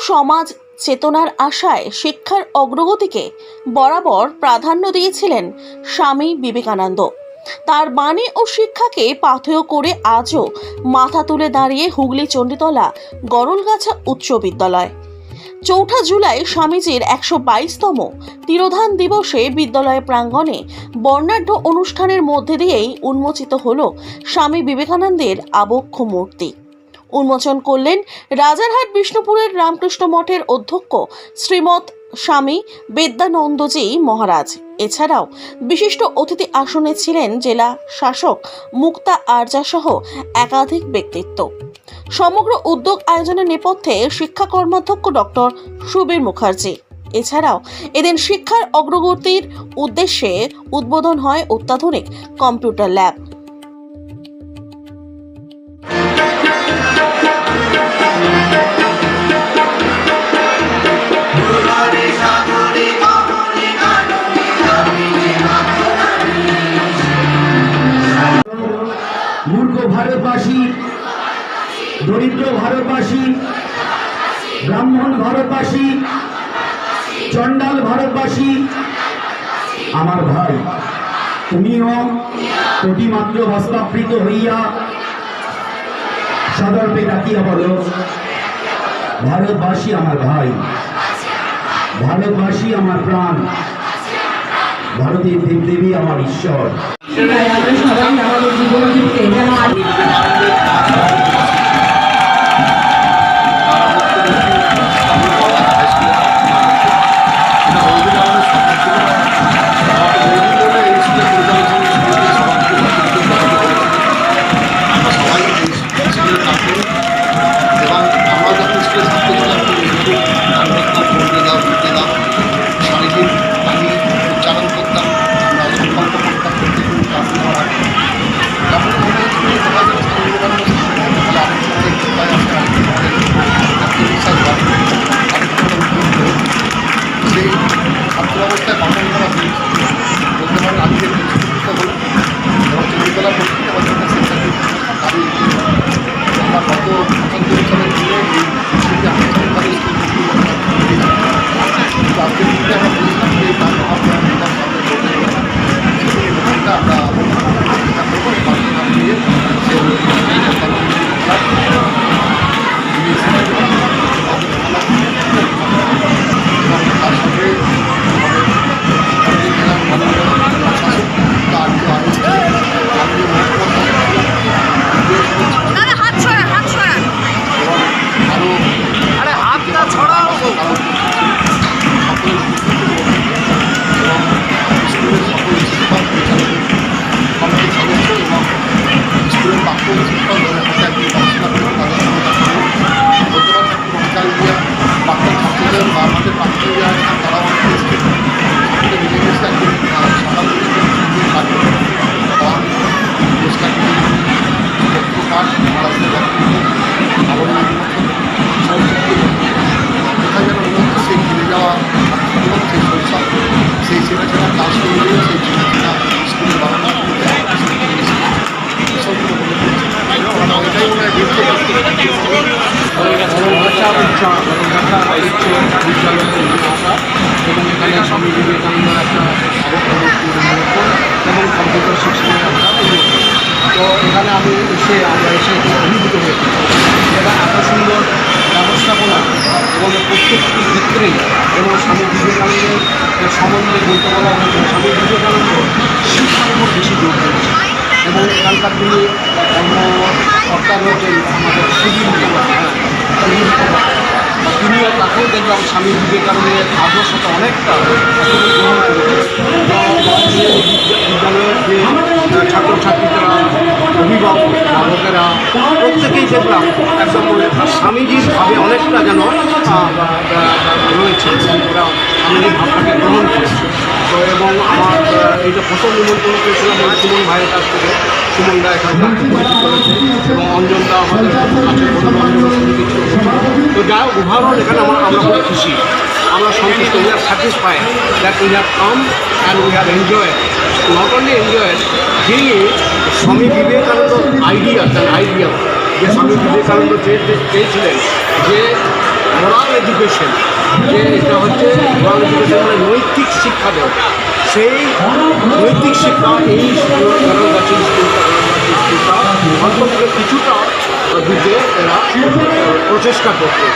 সমাজ চেতনার আশায় শিক্ষার অগ্রগতিকে বরাবর প্রাধান্য দিয়েছিলেন স্বামী বিবেকানন্দ। তার বাণী ও শিক্ষাকে পাথেয় করে আজও মাথা তুলে দাঁড়িয়ে হুগলি চণ্ডীতলা গরলগাছা উচ্চ বিদ্যালয়। চৌঠা জুলাই স্বামীজির একশো বাইশতম তিরোধান দিবসে বিদ্যালয় প্রাঙ্গণে বর্ণাঢ্য অনুষ্ঠানের মধ্যে দিয়েই উন্মোচিত হল স্বামী বিবেকানন্দের আবক্ষ মূর্তি। উন্মোচন করলেন রাজারহাট বিষ্ণুপুরের রামকৃষ্ণ মঠের অধ্যক্ষ শ্রীমৎ স্বামী বেদ্যানন্দজি মহারাজ। এছাড়াও বিশিষ্ট অতিথি আসনে ছিলেন জেলা শাসক মুক্তা আরজা সহ একাধিক ব্যক্তিত্ব। সমগ্র উদ্যোগ আয়োজনের নেপথ্যে শিক্ষা কর্মাধ্যক্ষ ডক্টর সুবীর মুখার্জি। এছাড়াও এদিন শিক্ষার অগ্রগতির উদ্দেশ্যে উদ্বোধন হয় অত্যাধুনিক কম্পিউটার ল্যাব। দরিদ্র ভারতবাসী, ব্রাহ্মণ ভারতবাসী, চণ্ডাল ভারতবাসী, আমার ভাই, তুমিও মাত্র হস্তাবৃত হইয়া সদর্পে ডাকিয়া বলো, ভারতবাসী আমার ভাই, ভারতবাসী আমার প্রাণ, ভারতের দেবদেবী আমার ঈশ্বর। সবাই আমাদের এবং এসে আমরা এসে অভিভূত হয়েছি এরা এত সুন্দর ব্যবস্থাপনা এবং প্রত্যেকটি ক্ষেত্রেই এবং স্বামী বিবেকানন্দের সম্বন্ধে বলতে বলা হয়েছে স্বামী বিবেকানন্দ শিক্ষার উপর বেশি জোর দিয়েছে এবং এখানকার যিনি কর্মকর্তা রয়েছেন আমাদের হ্যাঁ সুদীপ কুমার। তিনিও তাকেও দেখলাম স্বামী বিবেকানন্দের আদর্শটা অনেকটা গ্রহণ করেছে দেখলাম একদম স্বামীজির ভাবে অনেকটা যেন রয়েছে স্বামীজির ভাবটাকে গ্রহণ করেছে। তো এবং আমার আহ, এই যে ফসল নিমন্ত্রণ করেছিলাম সুমন ভাইয়ের কাছ থেকে সুমনদা এখানকার পরিচিত রয়েছে এবং আমাদের বন্ধু সমিতি ছিল তো হোক ওভারঅল এখানে আমরা আমরা খুব খুশি। আমরা সন্তুষ্ট we are satisfied that we have come and we have enjoy not only enjoy যিনি স্বামী বিবেকানন্দ আইডিয়া তার আইডিয়া যে স্বামী যে মোরাল এডুকেশন যে এটা হচ্ছে মোরাল এডুকেশন মানে নৈতিক শিক্ষা দেওয়া, সেই নৈতিক শিক্ষা এই কারণগাছি স্কুলটা কিছুটা দিতে এরা প্রচেষ্টা করছে।